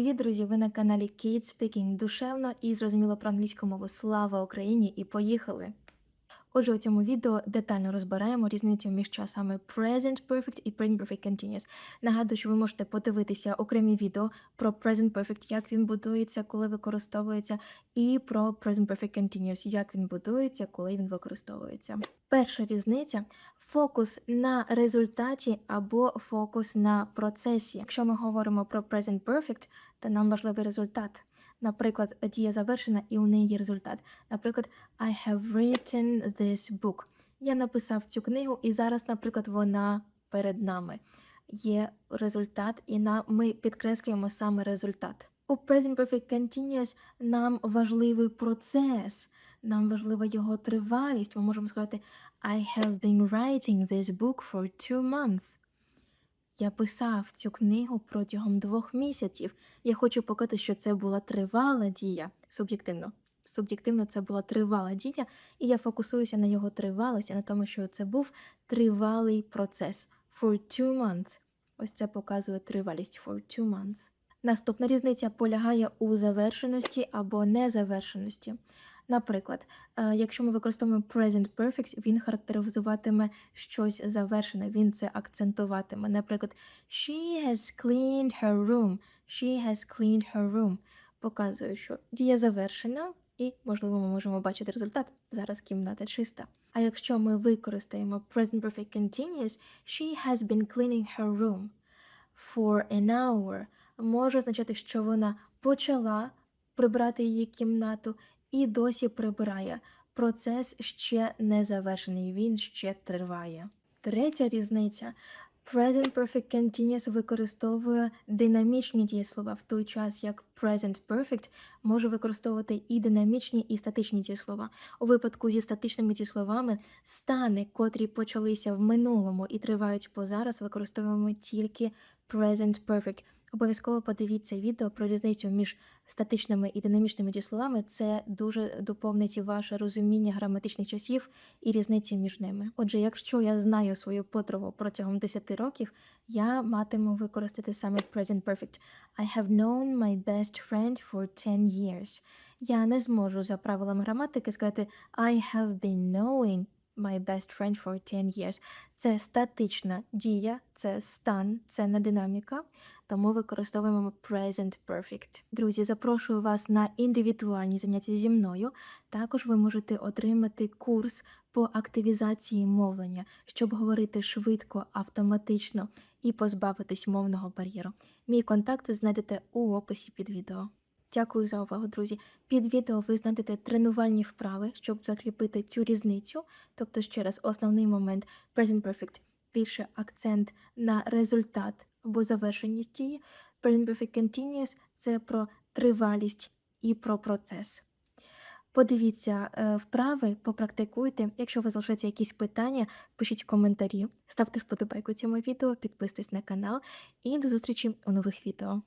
Привіт, друзі! Ви на каналі Kids Speaking. Душевно і зрозуміло про англійську мову. Слава Україні! І поїхали! Отже, у цьому відео детально розбираємо різницю між часами Present Perfect і Present Perfect Continuous. Нагадую, що ви можете подивитися окремі відео про Present Perfect, як він будується, коли використовується, і про Present Perfect Continuous, як він будується, коли він використовується. Перша різниця фокус на результаті або фокус на процесі. Якщо ми говоримо про Present Perfect, то нам важливий результат. Наприклад, дія завершена і у неї є результат. Наприклад, I have written this book. Я написав цю книгу, і зараз, наприклад, вона перед нами. Є результат, і на, ми підкреслюємо саме результат. У Present Perfect Continuous нам важливий процес, нам важлива його тривалість. Ми можемо сказати I have been writing this book for two months. Я писав цю книгу протягом двох місяців. Я хочу показати, що це була тривала дія суб'єктивно. Суб'єктивно це була тривала дія, і я фокусуюся на його тривалості, на тому, що це був тривалий процес. For two months. Ось це показує тривалість for two months. Наступна різниця полягає у завершеності або незавершеності. Наприклад, е, якщо ми використовуємо present perfect, він характеризуватиме щось завершене, він це акцентуватиме. Наприклад, she has cleaned her room. She has cleaned her room. Показує, що дія завершена, і, можливо, ми можемо бачити результат. Зараз кімната чиста. А якщо ми використаємо present perfect continuous, she has been cleaning her room for an hour, може означати, що вона почала прибрати її кімнату і досі прибирає. Процес ще не завершений, він ще триває. Третя різниця. Present Perfect Continuous використовує динамічні дієслова, в той час як Present Perfect може використовувати і динамічні, і статичні дієслова. У випадку зі статичними дієсловами стани, котрі почалися в минулому і тривають по зараз, використовуємо тільки Present Perfect. Обов'язково подивіться відео про різницю між статичними і динамічними дієсловами. Це дуже доповнить ваше розуміння граматичних часів і різниці між ними. Отже, якщо я знаю свою подругу протягом 10 років, я матиму використати саме Present Perfect. I have known my best friend for 10 years. Я не зможу за правилами граматики сказати I have been knowing my best friend for 10 years. Це статична дія, це стан, це не динаміка, тому використовуємо present perfect. Друзі, запрошую вас на індивідуальні заняття зі мною. Також ви можете отримати курс по активізації мовлення, щоб говорити швидко, автоматично і позбавитись мовного бар'єру. Мій контакт знайдете у описі під відео. Дякую за увагу, друзі. Під відео ви знайдете тренувальні вправи, щоб закріпити цю різницю. Тобто, ще раз, основний момент Present Perfect більше акцент на результат або завершеність дії. Present Perfect Continuous – це про тривалість і про процес. Подивіться е, вправи, попрактикуйте. Якщо ви залишаєте якісь питання, пишіть коментарі, ставте вподобайку цьому відео, підписуйтесь на канал і до зустрічі у нових відео.